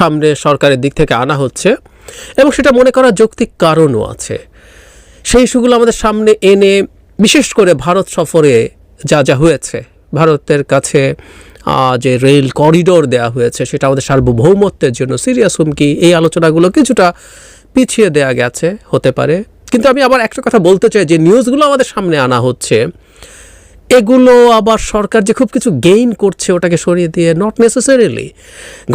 সামনে সরকারের দিক থেকে আনা হচ্ছে এবং সেটা মনে করার যৌক্তিক কারণও আছে। সেই ইস্যুগুলো আমাদের সামনে এনে বিশেষ করে ভারত সফরে যা যা হয়েছে, ভারতের কাছে যে রেল করিডোর দেওয়া হয়েছে সেটা আমাদের সার্বভৌমত্বের জন্য সিরিয়াস হুমকি, এই আলোচনাগুলো কিছুটা পিছিয়ে দেয়া গেছে, হতে পারে। কিন্তু আমি আবার একটা কথা বলতে চাই, যে নিউজগুলো আমাদের সামনে আনা হচ্ছে এগুলো আবার সরকার যে খুব কিছু গেইন করছে ওটাকে সরিয়ে দিয়ে নট নেসেসারিলি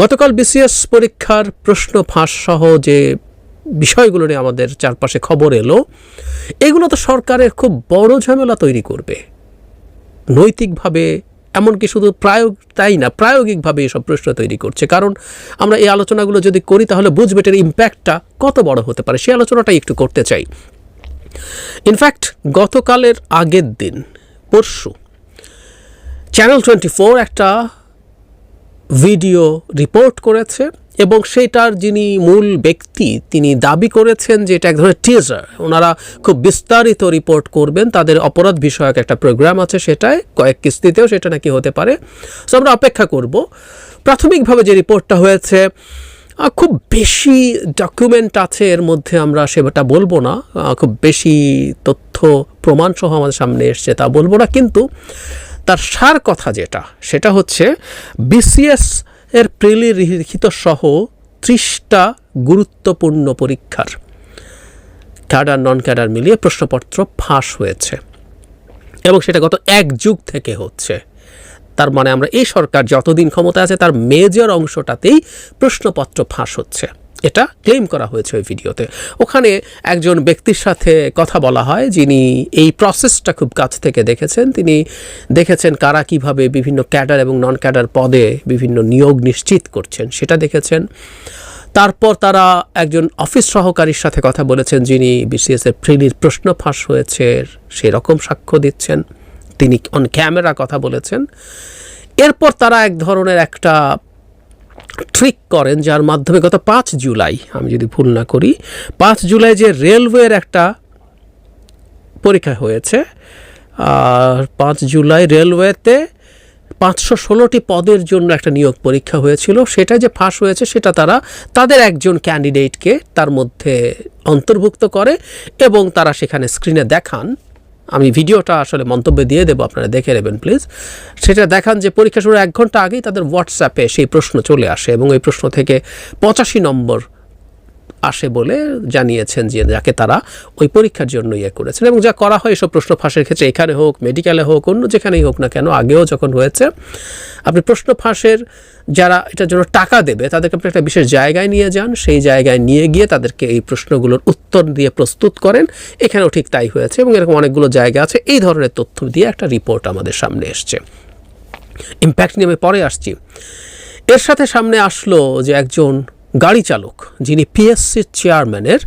গতকাল বিসিএস পরীক্ষার প্রশ্ন ফাঁস সহ যে বিষয়গুলো নিয়ে আমাদের চারপাশে খবর এলো, এগুলো তো সরকারের খুব বড় ঝামেলা তৈরি করবে। নৈতিকভাবে এমনকি শুধু প্রায়োগ, তাই না, প্রায়োগিকভাবে এসব প্রশ্ন তৈরি করছে। কারণ আমরা এই আলোচনাগুলো যদি করি, তাহলে বুঝবে এটার ইম্প্যাক্টটা কত বড় হতে পারে সেই আলোচনাটাই একটু করতে চাই। ইনফ্যাক্ট গতকালের আগের দিন পরশু। চ্যানেল টোয়েন্টি ফোর একটা ভিডিও রিপোর্ট করেছে এবং সেটার যিনি মূল ব্যক্তি, তিনি দাবি করেছেন যে এটা এক ধরনের টিজার ওনারা খুব বিস্তারিত রিপোর্ট করবেন, তাদের অপরাধ বিষয়ক একটা প্রোগ্রাম আছে সেটায়, কয়েক কিস্তিতেও সেটা নাকি হতে পারে। সো আমরা অপেক্ষা করব। প্রাথমিকভাবে যে রিপোর্টটা হয়েছে খুব বেশি ডকুমেন্ট আছে এর মধ্যে আমরা সেটা বলব না। খুব বেশি তথ্য প্রমাণ সহ আমাদের সামনে এসছে তা বলব না। কিন্তু তার সার কথা যেটা, সেটা হচ্ছে বিসিএস এর প্রিলি লিখিত সহ ত্রিশটা গুরুত্বপূর্ণ পরীক্ষার ক্যাডার নন ক্যাডার মিলিয়ে প্রশ্নপত্র ফাঁস হয়েছে। এবং সেটা গত এক যুগ থেকে হচ্ছে। তার মানে আমরা এই সরকার যতদিন ক্ষমতা আছে, তার মেজর অংশটাতেই প্রশ্নপত্র ফাঁস হচ্ছে। এটা ক্লেম করা হয়েছে ওই ভিডিওতে। ওখানে একজন ব্যক্তির সাথে কথা বলা হয়, যিনি এই প্রসেসটা খুব কাছ থেকে দেখেছেন। তিনি দেখেছেন কারা কীভাবে বিভিন্ন ক্যাডার এবং নন ক্যাডার পদে বিভিন্ন নিয়োগ নিশ্চিত করছেন। সেটা দেখেছেন। তারপর তারা একজন অফিস সহকারীর সাথে কথা বলেছেন, যিনি বিসিএস এর প্রিলির প্রশ্ন ফাঁস হয়েছে, সেরকম সাক্ষ্য দিচ্ছেন। তিনি অন ক্যামেরা কথা বলেছেন। এরপর তারা এক ধরনের একটা ট্রিক করেন, যার মাধ্যমে গত পাঁচ জুলাই, আমি যদি ভুল না করি, পাঁচ জুলাই যে রেলওয়ের একটা পরীক্ষা হয়েছে, আর পাঁচ জুলাই রেলওয়েতে পাঁচশো ষোলোটি পদের জন্য একটা নিয়োগ পরীক্ষা হয়েছিল। সেটা যে ফাঁস হয়েছে, সেটা তারা তাদের একজন ক্যান্ডিডেটকে তার মধ্যে অন্তর্ভুক্ত করে এবং তারা সেখানে স্ক্রিনে দেখান। আমি ভিডিওটা আসলে মন্তব্য দিয়ে দেবো, আপনারা দেখে নেবেন প্লিজ সেটা দেখান যে পরীক্ষা শুরু এক ঘণ্টা আগেই তাদের হোয়াটসঅ্যাপে সেই প্রশ্ন চলে আসে এবং এই প্রশ্ন থেকে পঁচাশি নম্বর আসে বলে জানিয়েছেন যে যাকে তারা ওই পরীক্ষার জন্য ইয়ে করেছেন এবং যা করা হয় এসব প্রশ্ন ফাঁসের ক্ষেত্রে এখানে হোক মেডিকেলে হোক, অন্য যেখানেই হোক না কেন, আগেও যখন হয়েছে, আপনি প্রশ্ন ফাঁসের যারা এটার জন্য টাকা দেবে, তাদেরকে আপনি একটা বিশেষ জায়গায় নিয়ে যান, সেই জায়গায় নিয়ে গিয়ে তাদেরকে এই প্রশ্নগুলোর উত্তর দিয়ে প্রস্তুত করেন। এখানেও ঠিক তাই হয়েছে এবং এরকম অনেকগুলো জায়গা আছে। এই ধরনের তথ্য দিয়ে একটা রিপোর্ট আমাদের সামনে এসছে। ইম্প্যাক্ট নিয়ে আমি পরে আসছি। এর সাথে সামনে আসলো যে একজন গাড়ি চালক, যিনি পিএসসির চেয়ারম্যানের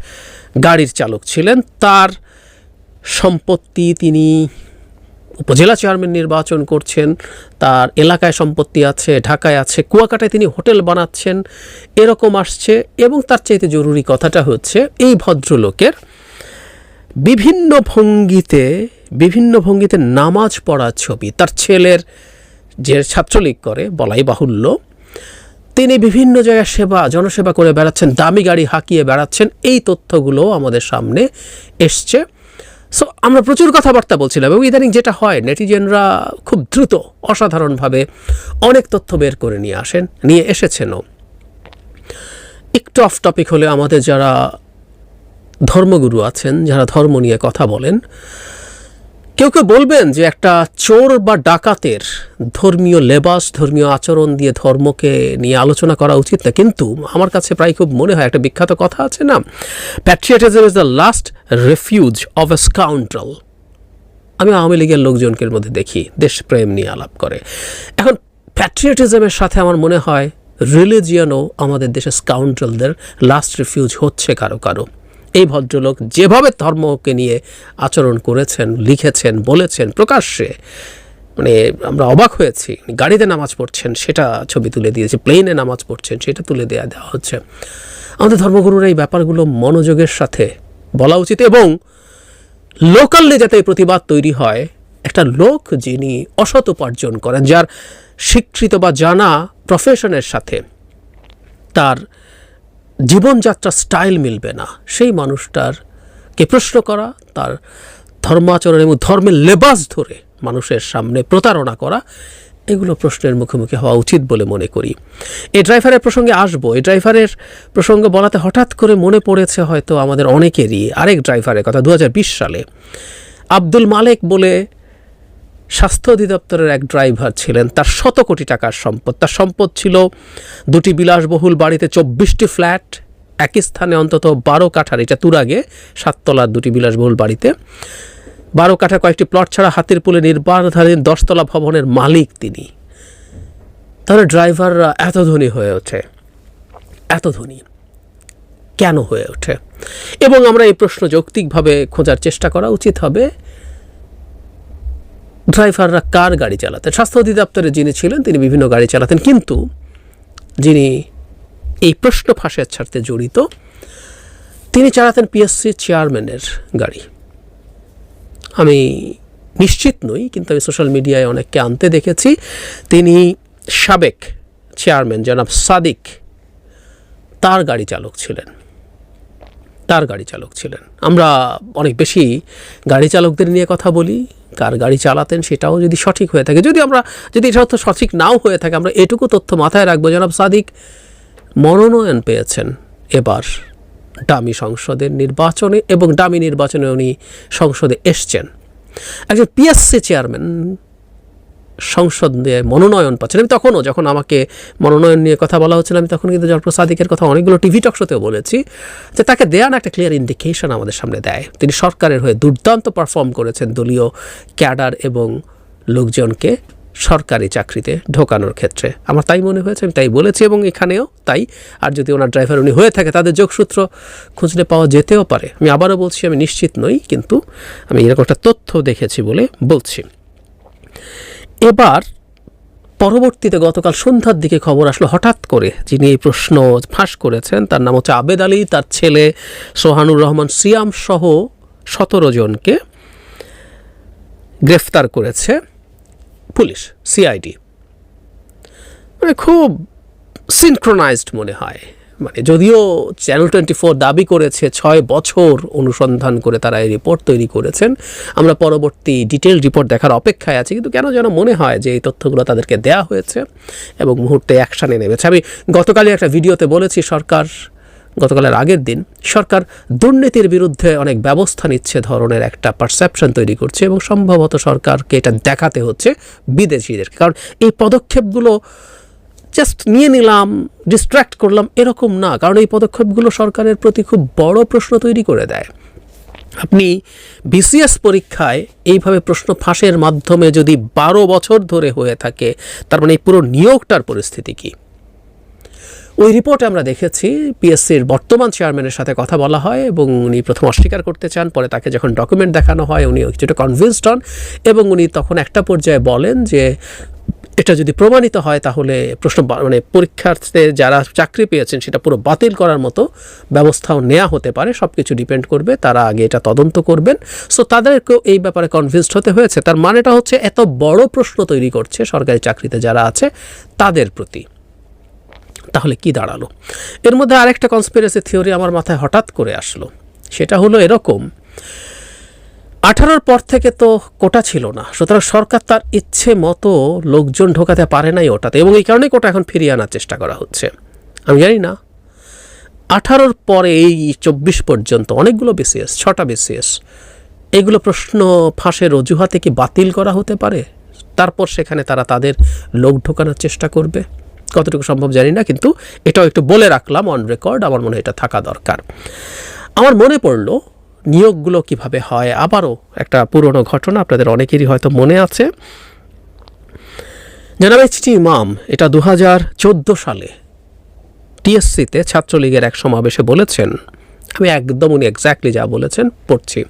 গাড়ির চালক ছিলেন, তার সম্পত্তি তিনি উপজেলা চেয়ারম্যান নির্বাচন করছেন, তার এলাকায় সম্পত্তি আছে, ঢাকায় আছে, কুয়াকাটায় তিনি হোটেল বানাচ্ছেন, এরকম আসছে এবং তার চাইতে জরুরি কথাটা হচ্ছে, এই ভদ্রলোকের বিভিন্ন ভঙ্গিতে বিভিন্ন ভঙ্গিতে নামাজ পড়ার ছবি, তার ছেলের যে ছাত্রলীগ করে, বলাই বাহুল্য তিনি বিভিন্ন জায়গায় সেবা, জনসেবা করে বেড়াচ্ছেন, দামি গাড়ি হাঁকিয়ে বেড়াচ্ছেন, এই তথ্যগুলো আমাদের সামনে এসছে। সো আমরা প্রচুর কথাবার্তা বলছিলাম এবং ইদানিং যেটা হয়, নেটিজেনরা খুব দ্রুত, অসাধারণভাবে অনেক তথ্য বের করে নিয়ে আসেন, নিয়ে এসেছেনও। একটু অফ টপিক হলে আমাদের যারা ধর্মগুরু আছেন, যারা ধর্ম নিয়ে কথা বলেন কেউ কেউ বলবেন যে একটা চোর বা ডাকাতের ধর্মীয় লেবাস, ধর্মীয় আচরণ দিয়ে ধর্মকে নিয়ে আলোচনা করা উচিত না। কিন্তু আমার কাছে প্রায় খুব মনে হয়, একটা বিখ্যাত কথা আছে না patriotism is the last refuge of a scoundrel আমি আওয়ামী লীগের লোকজনকের মধ্যে দেখি, দেশপ্রেম নিয়ে আলাপ করে। এখন প্যাট্রিয়টিজমের সাথে আমার মনে হয় রিলিজিয়ানও আমাদের দেশে স্কাউন্ড্রালদের লাস্ট রিফিউজ হচ্ছে কারও কারও। এই ভদ্রলোক যেভাবে ধর্মকে নিয়ে আচরণ করেছেন, লিখেছেন, বলেছেন, প্রকাশ্যে মানে আমরা অবাক হয়েছি। গাড়িতে নামাজ পড়ছেন, সেটা ছবি তুলে দিয়েছে, প্লেনে নামাজ পড়ছেন, সেটা তুলে দেওয়া দেওয়া হচ্ছে। আমাদের ধর্মগুরুর এই ব্যাপারগুলো মনোযোগের সাথে বলা উচিত এবং লোকালি যাতে প্রতিবাদ তৈরি হয়, একটা লোক যিনি অসৎ উপার্জন করেন, যার স্বীকৃত বা জানা প্রফেশনের সাথে তার জীবনযাত্রার স্টাইল মিলবে না। সেই মানুষটার কে প্রশ্ন করা, তার ধর্মাচরণ এবং ধর্মের লেবাস ধরে মানুষের সামনে প্রতারণা করা, এগুলো প্রশ্নের মুখোমুখি হওয়া উচিত বলে মনে করি। এই ড্রাইভারের প্রসঙ্গে আসব। এই ড্রাইভারের প্রসঙ্গে বলাতে হঠাৎ করে মনে পড়েছে হয়তো আমাদের অনেকেরই আরেক ড্রাইভারের কথা দু হাজার বিশ সালে। আব্দুল মালেক বলে স্বাস্থ্য অধিদপ্তরের এক ড্রাইভার ছিলেন। তার শত কোটি টাকার সম্পদ। তার সম্পদ ছিল দুটি বিলাসবহুল বাড়িতে চব্বিশটি ফ্ল্যাট। একই স্থানে অন্তত বারো কাঠার, এটা তুরাগে সাততলার দুটি বিলাসবহুল বাড়িতে। বারো কাঠা কয়েকটি প্লট ছাড়া হাতির পুলে নির্বাণধারীন দশতলা ভবনের মালিক তিনি। তাহলে ড্রাইভাররা এত ধনী হয়ে ওঠে। এত ধনী। কেন হয়ে ওঠে? এবং আমরা এই প্রশ্ন যৌক্তিকভাবে খোঁজার চেষ্টা করা উচিত হবে ড্রাইভাররা কার গাড়ি চালাতেন? স্বাস্থ্য অধিদপ্তরে যিনি ছিলেন, তিনি বিভিন্ন গাড়ি চালাতেন। কিন্তু যিনি এই প্রশ্ন ফাঁসের ছাড়তে জড়িত, তিনি চালাতেন পিএসসি চেয়ারম্যানের গাড়ি। আমি নিশ্চিত নই, কিন্তু আমি সোশ্যাল মিডিয়ায় অনেককে আনতে দেখেছি। তিনি সাবেক চেয়ারম্যান জনাব সাদিক, তার গাড়ি চালক ছিলেন। তার গাড়ি চালক ছিলেন। আমরা অনেক বেশি গাড়ি চালকদের নিয়ে কথা বলি কার গাড়ি চালাতেন সেটাও যদি সঠিক হয়ে থাকে। যদি আমরা, যদি এটা হয়তো সঠিক নাও হয়ে থাকে, আমরা এটুকু তথ্য মাথায় রাখব। জনাব সাদিক, মনোনয়ন পেয়েছেন এবার ডামি সংসদের নির্বাচনে এবং ডামি নির্বাচনে উনি সংসদে এসছেন। একজন পিএসসি চেয়ারম্যান সংসদ নিয়ে মনোনয়ন পাচ্ছেন। আমি তখনও যখন আমাকে মনোনয়ন নিয়ে কথা বলা হচ্ছিল, আমি তখন কিন্তু ডক্টর সাদিকের কথা অনেকগুলো টিভি টক শোতেও বলেছি যে তাকে দেয়া না একটা ক্লিয়ার ইন্ডিকেশন আমাদের সামনে দেয়। তিনি সরকারের হয়ে দুর্দান্ত পারফর্ম করেছেন দলীয় ক্যাডার এবং লোকজনকে সরকারি চাকরিতে ঢোকানোর ক্ষেত্রে। আমার তাই মনে হয়েছে, আমি তাই বলেছি এবং এখানেও তাই। আর যদি ওনার ড্রাইভার উনি হয়ে থাকে, তাদের যোগসূত্র খুঁজলে পাওয়া যেতেও পারে। আমি আবারও বলছি, আমি নিশ্চিত নই, কিন্তু আমি এরকম একটা তথ্য দেখেছি বলে বলছি। এবার পরবর্তীতে গতকাল সন্ধ্যার দিকে খবর আসলো, হঠাৎ করে যিনি এই প্রশ্ন ফাঁস করেছেন, তার নাম হচ্ছে আবেদ আলী, তার ছেলে সোহানুর রহমান সিয়াম সহ সতেরো জনকে গ্রেফতার করেছে পুলিশ, সিআইডি। মানে খুব সিনক্রোনাইজড মনে হয়। মানে যদিও চ্যানেল টোয়েন্টি ফোর দাবি করেছে ছয় বছর অনুসন্ধান করে তারা এই রিপোর্ট তৈরি করেছেন। আমরা পরবর্তী ডিটেল রিপোর্ট দেখার অপেক্ষায় আছি, কিন্তু কেন যেন মনে হয় যে এই তথ্যগুলো তাদেরকে দেয়া হয়েছে এবং মুহূর্তে অ্যাকশানে নেমেছে। আমি গতকালই একটা ভিডিওতে বলেছি, সরকার গতকালের আগের দিন, সরকার দুর্নীতির বিরুদ্ধে অনেক ব্যবস্থা নিচ্ছে ধরনের একটা পারসেপশন তৈরি করছে এবং সম্ভবত সরকারকে এটা দেখাতে হচ্ছে বিদেশিদের। কারণ এই পদক্ষেপগুলো জাস্ট নিয়ে নিলাম ডিস্ট্র্যাক্ট করলাম, এরকম না। কারণ এই পদক্ষেপগুলো সরকারের প্রতি খুব বড় প্রশ্ন তৈরি করে দেয়। আপনি বিসিএস পরীক্ষায় এইভাবে প্রশ্ন ফাঁসের মাধ্যমে যদি বারো বছর ধরে হয়ে থাকে, তার মানে এই পুরো নিয়োগটার পরিস্থিতি কী? ওই রিপোর্টে আমরা দেখেছি পিএসসির বর্তমান চেয়ারম্যানের সাথে কথা বলা হয় এবং উনি প্রথম অস্বীকার করতে চান। পরে তাকে যখন ডকুমেন্ট দেখানো হয়, উনি কিছুটা কনভিন্সড হন এবং উনি তখন একটা পর্যায়ে বলেন যে এটা যদি প্রমাণিত হয় তাহলে প্রশ্ন মানে পরীক্ষার্থীতে যারা চাকরি পেয়েছেন সেটা পুরো বাতিল করার মতো ব্যবস্থাও নেওয়া হতে পারে সব কিছু ডিপেন্ড করবে, তারা আগে এটা তদন্ত করবেন। সো তাদেরকেও এই ব্যাপারে কনভিন্সড হতে হয়েছে। তার মানেটা হচ্ছে এত বড় প্রশ্ন তৈরি করছে সরকারি চাকরিতে যারা আছে তাদের প্রতি। তাহলে কি দাঁড়াল? এর মধ্যে আরেকটা কনস্পিরেসি থিওরি আমার মাথায় হঠাৎ করে আসলো। সেটা হলো এরকম আঠারোর পর থেকে তো কোটা ছিল না। সুতরাং সরকার তার ইচ্ছে মতো লোকজন ঢোকাতে পারে নাই ওটাতে এবং এই কারণেই কোটা এখন ফিরিয়ে আনার চেষ্টা করা হচ্ছে। আমি জানি না। আঠারোর পরে এই চব্বিশ পর্যন্ত অনেকগুলো বিসিএস ছটা বিসিএস এগুলো প্রশ্ন ফাঁসের অজুহাতে কি বাতিল করা হতে পারে? তারপর সেখানে তারা তাদের লোক ঢোকানোর চেষ্টা করবে। কতটুকু সম্ভব জানি না, কিন্তু এটাও একটু বলে রাখলাম অন রেকর্ড আমার মনে হয় এটা থাকা দরকার। আমার মনে পড়ল নিয়োগগুলো কীভাবে হয়? আবারও একটা পুরনো ঘটনা, আপনাদের অনেকেরই হয়তো মনে আছে। জনাব এইচটি ইমাম, এটা দু হাজার চোদ্দ সালে। টিএসসিতে ছাত্রলীগের এক সমাবেশে বলেছেন, আমি একদম উনি এক্স্যাক্টলি যা বলেছেন, পড়ছি।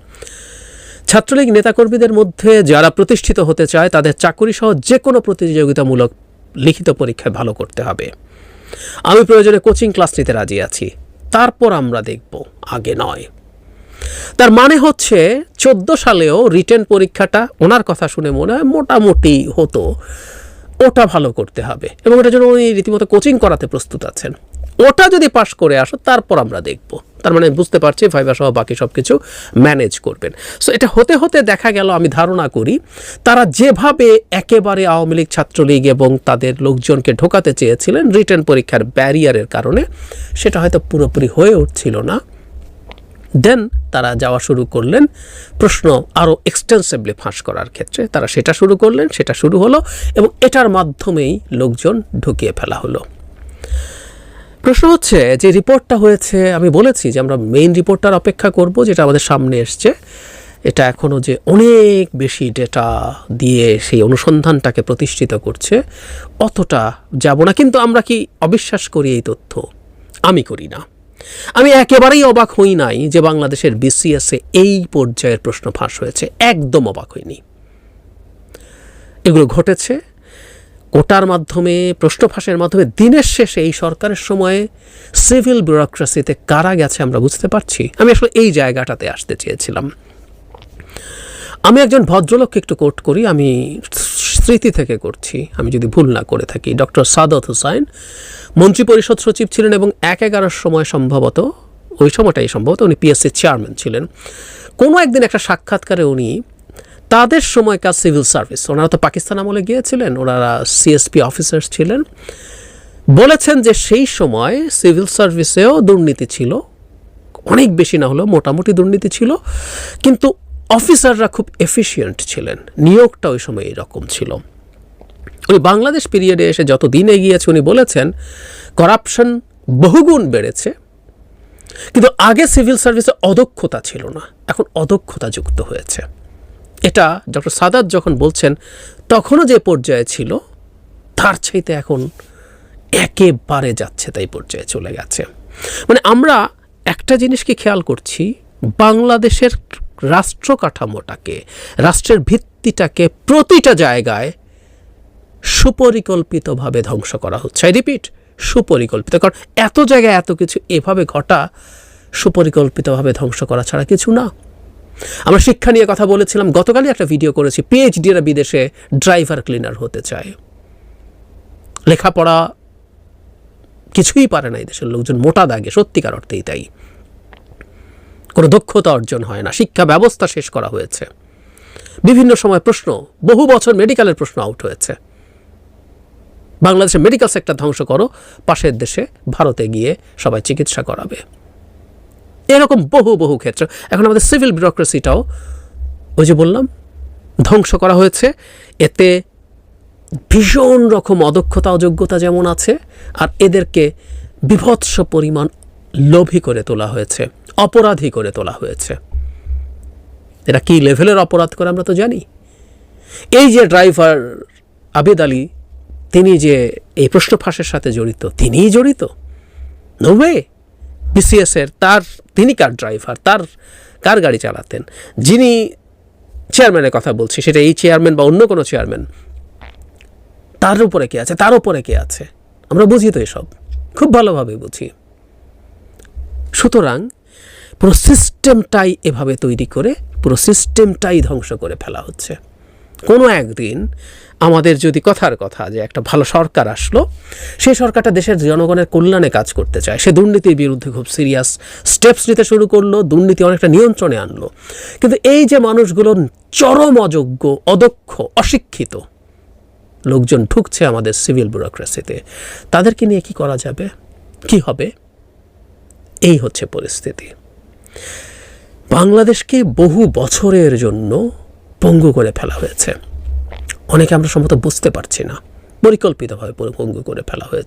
ছাত্রলীগ নেতাকর্মীদের মধ্যে যারা প্রতিষ্ঠিত হতে চায়, তাদের চাকুরি সহ যে কোনো প্রতিযোগিতামূলক লিখিত পরীক্ষায় ভালো করতে হবে। আমি প্রয়োজনে কোচিং ক্লাস নিতে রাজি আছি। তারপর আমরা দেখব, আগে নয়। তার মানে হচ্ছে চোদ্দ সালেও রিটেন পরীক্ষাটা ওনার কথা শুনে মনে হয় মোটামুটি হতো। ওটা ভালো করতে হবে এবং ওটার জন্য উনি রীতিমতো কোচিং করাতে প্রস্তুত আছেন। ওটা যদি পাশ করে আসো, তারপর আমরা দেখব। তার মানে বুঝতে পারছি ভাইবা সহ বাকি সব কিছু ম্যানেজ করবেন। সো এটা হতে হতে দেখা গেল, আমি ধারণা করি, তারা যেভাবে একেবারে আওয়ামী লীগ, ছাত্রলীগ এবং তাদের লোকজনকে ঢোকাতে চেয়েছিলেন রিটার্ন পরীক্ষার ব্যারিয়ারের কারণে, সেটা হয়তো পুরোপুরি হয়ে উঠছিল না। দেন তারা যাওয়া শুরু করলেন। প্রশ্ন আরও এক্সটেন্সিভলি ফাঁস করার ক্ষেত্রে তারা সেটা শুরু করলেন, সেটা শুরু হলো এবং এটার মাধ্যমেই লোকজন ঢুকিয়ে ফেলা হলো। প্রশ্ন হচ্ছে, যে রিপোর্টটা হয়েছে, আমি বলেছি যে আমরা মেইন রিপোর্টটার অপেক্ষা করব, যেটা আমাদের সামনে এসছে। এটা এখনও যে অনেক বেশি ডেটা দিয়ে সেই অনুসন্ধানটাকে প্রতিষ্ঠিত করছে, অতটা যাব না। কিন্তু আমরা কি অবিশ্বাস করি এই তথ্য? আমি করি না। আমি একেবারেই অবাক হই নাই যে বাংলাদেশের বিসিএসে এই পর্যায়ের প্রশ্ন ফাঁস হয়েছে। একদম অবাক হইনি। এগুলো ঘটেছে কোটার মাধ্যমে, প্রশ্ন ফাঁসের মাধ্যমে। দিনের শেষে এই সরকারের সময়ে সিভিল ব্যুরোক্রেসিতে কারা গেছে আমরা বুঝতে পারছি। আমি আসলে এই জায়গাটাতে আসতে চেয়েছিলাম। আমি একজন ভদ্রলোককে একটু কোট করি, আমি স্মৃতি থেকে করছি। আমি যদি ভুল না করে থাকি, ডক্টর সাদত হুসাইন মন্ত্রিপরিষদ সচিব ছিলেন এবং এক এগারোর সময় সম্ভবত, ওই সময়টাই সম্ভবত উনি পিএসসির চেয়ারম্যান ছিলেন। কোনো একদিন একটা সাক্ষাৎকারে উনি তাদের সময়কার সিভিল সার্ভিস ওনারা তো পাকিস্তান আমলে গিয়েছিলেন, ওনারা সিএসপি অফিসার্স ছিলেন, বলেছেন যে সেই সময় সিভিল সার্ভিসেও দুর্নীতি ছিল, অনেক বেশি না হলেও মোটামুটি দুর্নীতি ছিল, কিন্তু অফিসাররা খুব এফিশিয়েন্ট ছিলেন, নিয়োগটা ওই সময় এরকম ছিল। উনি বাংলাদেশ পিরিয়ডে এসে যত দিন এগিয়েছে উনি বলেছেন করাপশন বহুগুণ বেড়েছে, কিন্তু আগে সিভিল সার্ভিসে অদক্ষতা ছিল না, এখন অদক্ষতা যুক্ত হয়েছে। এটা ডক্টর সাদাত যখন বলছেন, তখনও যে পর্যায়ে ছিল, তার চাইতে এখন একেবারে যাচ্ছে তাই পর্যায়ে চলে গেছে। মানে আমরা একটা জিনিসকে খেয়াল করছি, বাংলাদেশের রাষ্ট্র কাঠামোটাকে, রাষ্ট্রের ভিত্তিটাকে প্রতিটা জায়গায় সুপরিকল্পিতভাবে ধ্বংস করা হচ্ছে। আই রিপিট সুপরিকল্পিত। কারণ এত জায়গায় এত কিছু এভাবে ঘটা, সুপরিকল্পিতভাবে ধ্বংস করা ছাড়া কিছু না। আমরা শিক্ষা নিয়ে কথা বলেছিলাম, গতকালই একটা ভিডিও করেছি পিএইচডিরা বিদেশে ড্রাইভার ক্লিনার হতে চায়। লেখাপড়া কিছুই পারে না এই দেশের লোকজন, মোটা দাগে, সত্যিকার অর্থেই তাই। কোনো দক্ষতা অর্জন হয় না, শিক্ষা ব্যবস্থা শেষ করা হয়েছে। বিভিন্ন সময় প্রশ্ন, বহু বছর মেডিকেলের প্রশ্ন আউট হয়েছে। বাংলাদেশের মেডিকেল সেক্টর ধ্বংস করো, পাশের দেশে ভারতে গিয়ে সবাই চিকিৎসা করাবে। এরকম বহু বহু ক্ষেত্র। এখন আমাদের সিভিল ব্যুরোক্রেসিটাও ওই যে বললাম, ধ্বংস করা হয়েছে। এতে ভীষণ রকম অদক্ষতা, অযোগ্যতা যেমন আছে, আর এদেরকে বিভৎস পরিমাণ লোভী করে তোলা হয়েছে, অপরাধী করে তোলা হয়েছে। এরা কি লেভেলের অপরাধ করে আমরা তো জানি। এই যে ড্রাইভার আবেদ আলী তিনি যে এই প্রশ্ন ফাঁসের সাথে জড়িত, তিনিই জড়িত? নোবে বিসিএসের তার, তিনি কার ড্রাইভার তার, কার গাড়ি চালাতেন? যিনি চেয়ারম্যানের কথা বলছি, সেটা এই চেয়ারম্যান বা অন্য কোনো চেয়ারম্যান তার উপরে কে আছে? তার উপরে কে আছে? আমরা বুঝি তো এসব। খুব ভালোভাবে বুঝি। সুতরাং পুরো সিস্টেমটাই এভাবে তৈরি করে, পুরো সিস্টেমটাই ধ্বংস করে ফেলা হচ্ছে। কোনো একদিন আমাদের যদি কথার কথা যে একটা ভালো সরকার আসলো, সেই সরকারটা দেশের জনগণের কল্যাণে কাজ করতে চায়। সে দুর্নীতির বিরুদ্ধে খুব সিরিয়াস স্টেপস নিতে শুরু করল, দুর্নীতি অনেকটা নিয়ন্ত্রণে আনলো। কিন্তু এই যে মানুষগুলো চরম অযোগ্য, অদক্ষ, অশিক্ষিত লোকজন ঢুকছে আমাদের সিভিল ব্যুরোক্রেসিতে তাদেরকে নিয়ে কি করা যাবে? কি হবে? এই হচ্ছে পরিস্থিতি। বাংলাদেশকে বহু বছরের জন্য পঙ্গু করে ফেলা হয়েছে। অনেকে আমরা সম্ভবত বুঝতে পারছি না। পরিকল্পিতভাবে পঙ্গু করে ফেলা হয়েছে।